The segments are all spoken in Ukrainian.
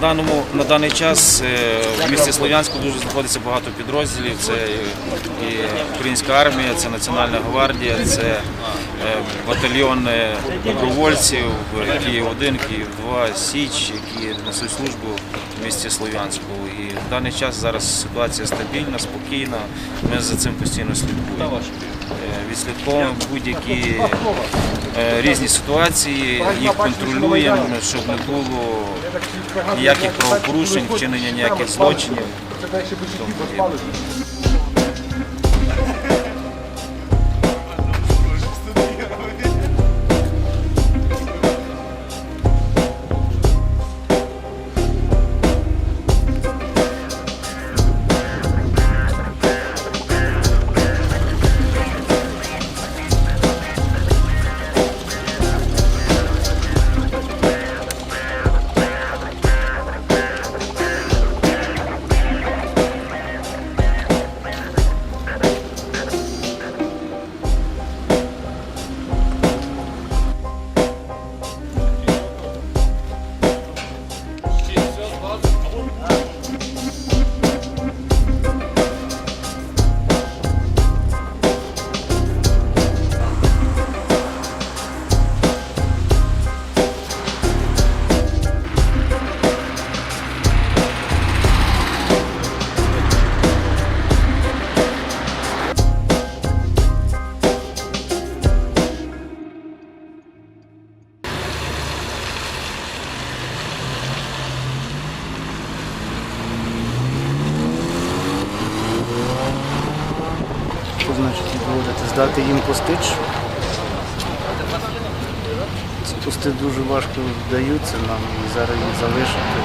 даному, на даний час е, в місті Слов'янську дуже знаходиться багато підрозділів. Це і Українська армія, це Національна гвардія, це е, батальйон е, добровольців Київ 1 Київ 2 Січ, які несуть службу в місті Слов'янську. В даний час зараз ситуація стабільна, спокійна. Ми за цим постійно слідкуємо. Е, Відслідковуємо будь-які е, різні ситуації, їх контролюємо, щоб не було ніяких правопорушень, вчинення ніяких злочинів. Їм постич? Ці пости дуже важко вдаються нам і зараз їх залишити,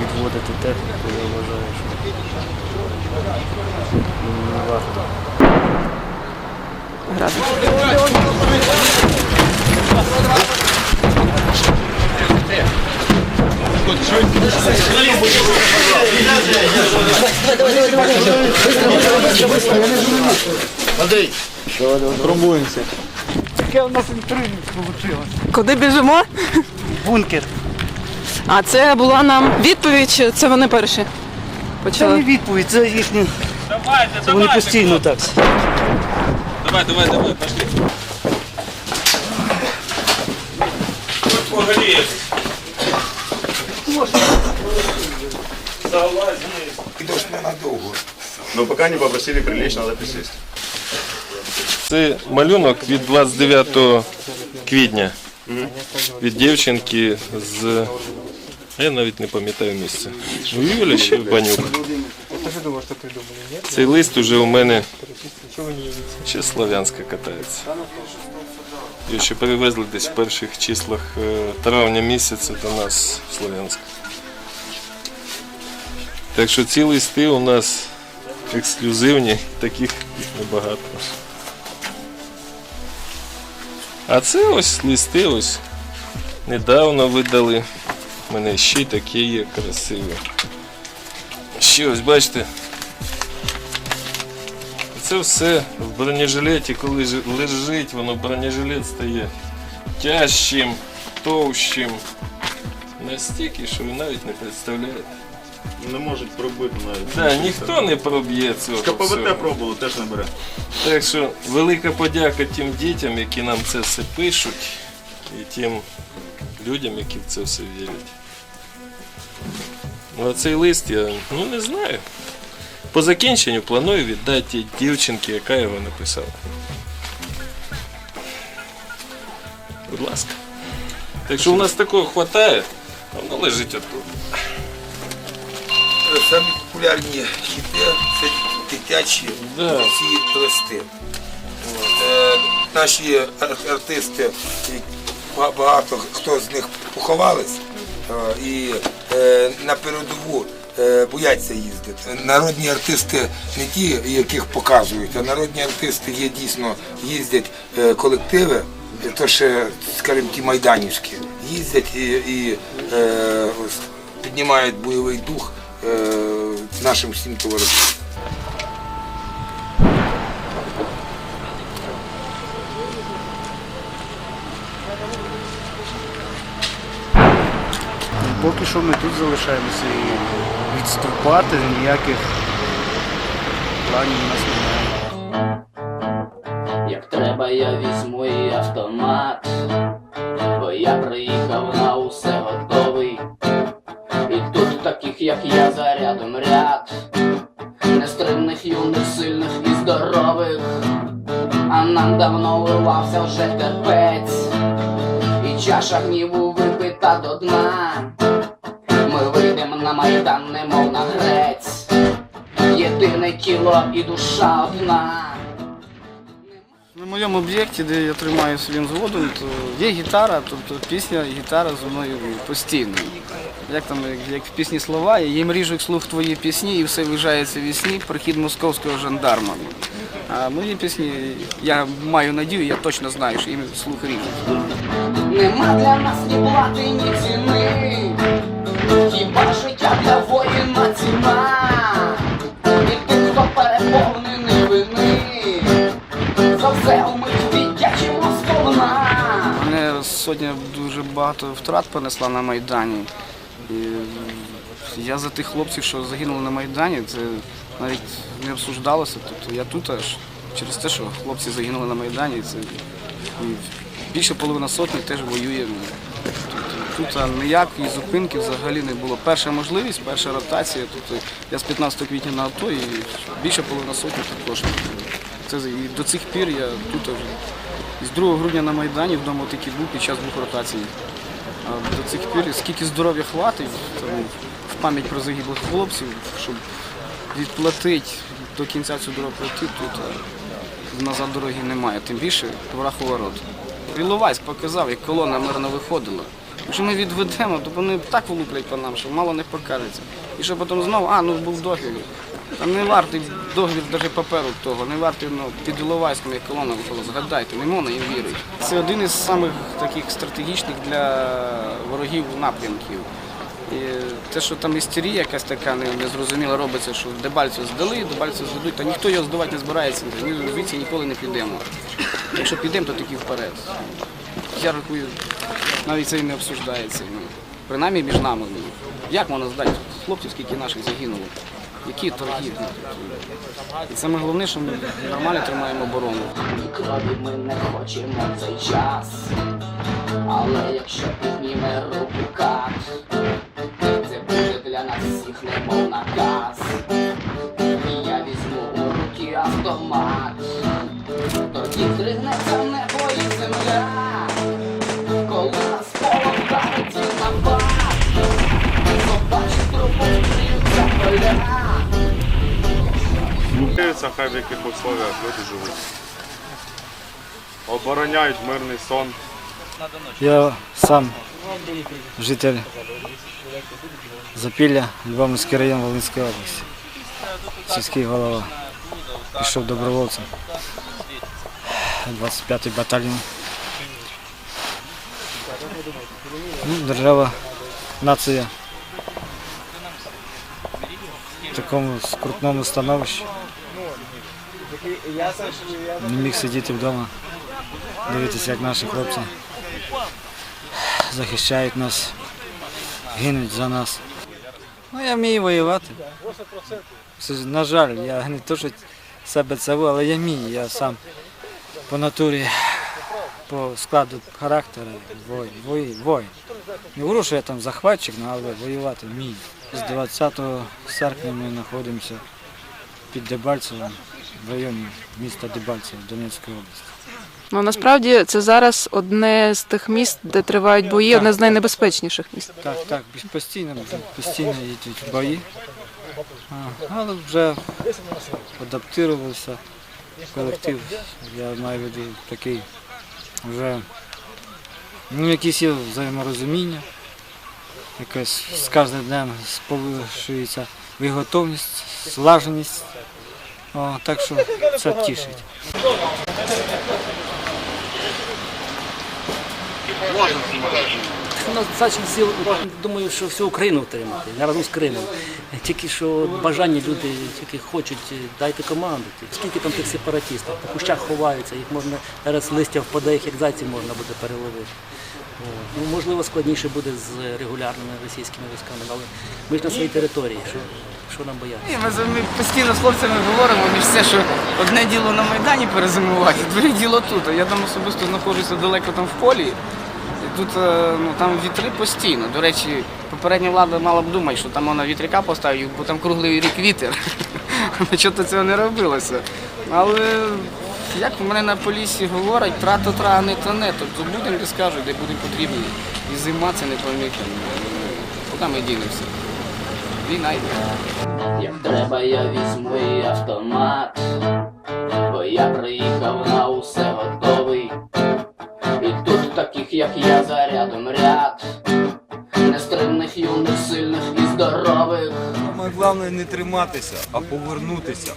відводити техніку, я вважаю, що не варто. Таке у нас інтрига вийшло. Куди біжимо? Бункер. А це була нам відповідь, чи це вони перші Це не почали? відповідь, це їхні. Це вони постійно так. Давай, давай, давай, пошли. Погоди. Но пока не попросили прилечь, надо присесть. Це малюнок від 29 квітня. Від дівчинки з. Я навіть не пам'ятаю місце. У Юлі ще Банюк. Цей лист уже у мене ще Слов'янська катається. Його ще перевезли десь в перших числах е, травня місяця до нас в Слов'янськ. Так що ці листи у нас ексклюзивні, таких їх небагато. А це ось листи ось недавно видали. У мене ще й такі є красиві. Ще ось бачите. Це все в бронежилеті, коли лежить, воно бронежилет стає тяжчим, товщим. Настільки, що ви навіть не представляєте. Не можуть пробити навіть. Да, ніхто не проб'є цього. всього. КПВТ пробували, теж не бере. Так що велика подяка тим дітям, які нам це все пишуть, і тим людям, які в це все вірять. А цей лист я ну не знаю. По закінченню планую віддати дівчинці, яка його написала. Будь ласка. Так що у нас такого вистачає, а воно лежить отут. Самі популярні хіти це дитячі Да. ці листи. Е, наші артисти, багато хто з них поховались е, і е, на передову бояться їздити. Народні артисти не ті, яких показують, а народні артисти є дійсно їздять колективи, то ще, скажімо, ті майданівські, їздять і, і піднімають бойовий дух нашим всім товаришам. Поки що ми тут залишаємося і відступати ніяких планів у нас немає. Як треба, я візьму і автомат, бо я приїхав на таких, як я, зарядом ряд, нестримних, юних, сильних і здорових. А нам давно вирвався вже терпець, і чаша гніву випита до дна. Ми вийдемо на майдан, немов на грець. Єдине тіло і душа одна. Моєму об'єкті, де я тримаю своїм зводом, то є гітара, тобто пісня і гітара зі мною постійно. Як там, як, в пісні слова, я їм ріжу слух твої пісні і все вижається вісні, прихід московського жандарма. А мої пісні, я маю надію, я точно знаю, що їм слух ріжуть. Нема для нас ні плати, ні ціни. Хіба життя для воїна ціна? Сьогодні дуже багато втрат понесла на Майдані. І я за тих хлопців, що загинули на Майдані, це навіть не обсуждалося. Тобто я тут аж через те, що хлопці загинули на Майдані, це і більше половина сотні теж воює. Тобто, тут ніякої зупинки взагалі не було. Перша можливість, перша ротація. Тобто я з 15 квітня на АТО і більше половина сотні також. Це і до цих пір я тут вже. З 2 грудня на Майдані вдома таки був під час двох ротацій. А до цих пір, скільки здоров'я хватить в пам'ять про загиблих хлопців, щоб відплатити до кінця цю дорогу пройти, тут назад дороги немає. Тим більше враг у ворот. Іловайськ показав, як колона мирно виходила. Якщо ми відведемо, то вони так влуплять по нам, що мало не покажеться. І що потім знову, а ну був договір. Та не вартий договір навіть паперу того, не вартий ну, під Іловайськом, як колона виходила. Згадайте, не можна їм вірити. Це один із самих таких стратегічних для ворогів напрямків. І те, що там істерія якась така незрозуміла робиться, що Дебальцю здали, Дебальцю здадуть, та ніхто його здавати не збирається, ми звідси ніколи не підемо. Якщо підемо, то тільки вперед. Я рахую, навіть це і не обсуждається. Ну, принаймні між нами. Ну, як можна здати хлопців, скільки наших загинуло? Які тобто, І саме головне, що ми нормально тримаємо оборону. Крові ми не хочемо в цей час. Але якщо підніме руку кат, це буде для нас всіх немов наказ. Я візьму у руки автомат. Тоді здригнеться небо і земля. Дивляться, хай в яких условиях люди живуть. Обороняють мирний сон. Я сам житель Запілля, Львовницький район Волинської області. Сільський голова. Пішов добровольцем. 25-й батальйон. Ну, держава, нація в такому скрутному становищі. Не міг сидіти вдома, дивитися, як наші хлопці захищають нас, гинуть за нас. Ну, я вмію воювати. На жаль, я не то, що себе цеву, але я вмію, я сам по натурі по складу характеру воїн. воїн, воїн. Не говорю, що я там захватчик, ну, але воювати вмію. З 20 серпня ми знаходимося під Дебальцевом в районі міста Дебальцево Донецької області. Ну насправді це зараз одне з тих міст, де тривають бої, одне з найнебезпечніших міст. Так, так, постійно, постійно йдуть бої. А, але вже адаптувався колектив. Я маю в виду такий вже ну, якісь є взаєморозуміння, якась з кожним днем сповищується виготовність, слаженість. О, так що це тішить. Ну, всі, думаю, що всю Україну втримати, не разом з Кримом. Тільки що бажання люди тільки хочуть, дайте команду. Скільки там тих сепаратистів, по кущах ховаються, їх можна зараз листя впаде, їх як зайців можна буде переловити. Ну, можливо, складніше буде з регулярними російськими військами, але ми ж на своїй території, що, що нам боятися? Ні, ми, ми постійно з хлопцями говоримо між все, що одне діло на Майдані перезимувати, друге діло тут. Я там особисто знаходжуся далеко там в полі. І тут е, ну, там вітри постійно. До речі, попередня влада мала б думати, що там вона вітряка поставить, бо там круглий рік вітер. Чого це не робилося. Але як в мене на полісі говорять, тра-то тра, не то не. Тобто будемо, де скажуть, де будемо потрібні. І зима це не помітно. Куди ми дінемося? Війна йде. Як треба, я візьму і автомат, бо я приїхав на не триматися, а повернутися.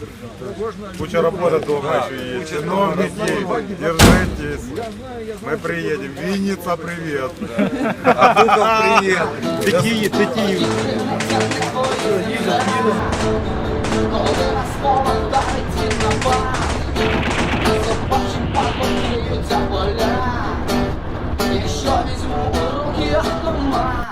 Куча роботи дома ще є. Чиновники, держитесь. Ми приїдемо. Вінниця, привіт. А Дуков привіт. Такі, такі. Забачим, поля. І що візьму руки автомат.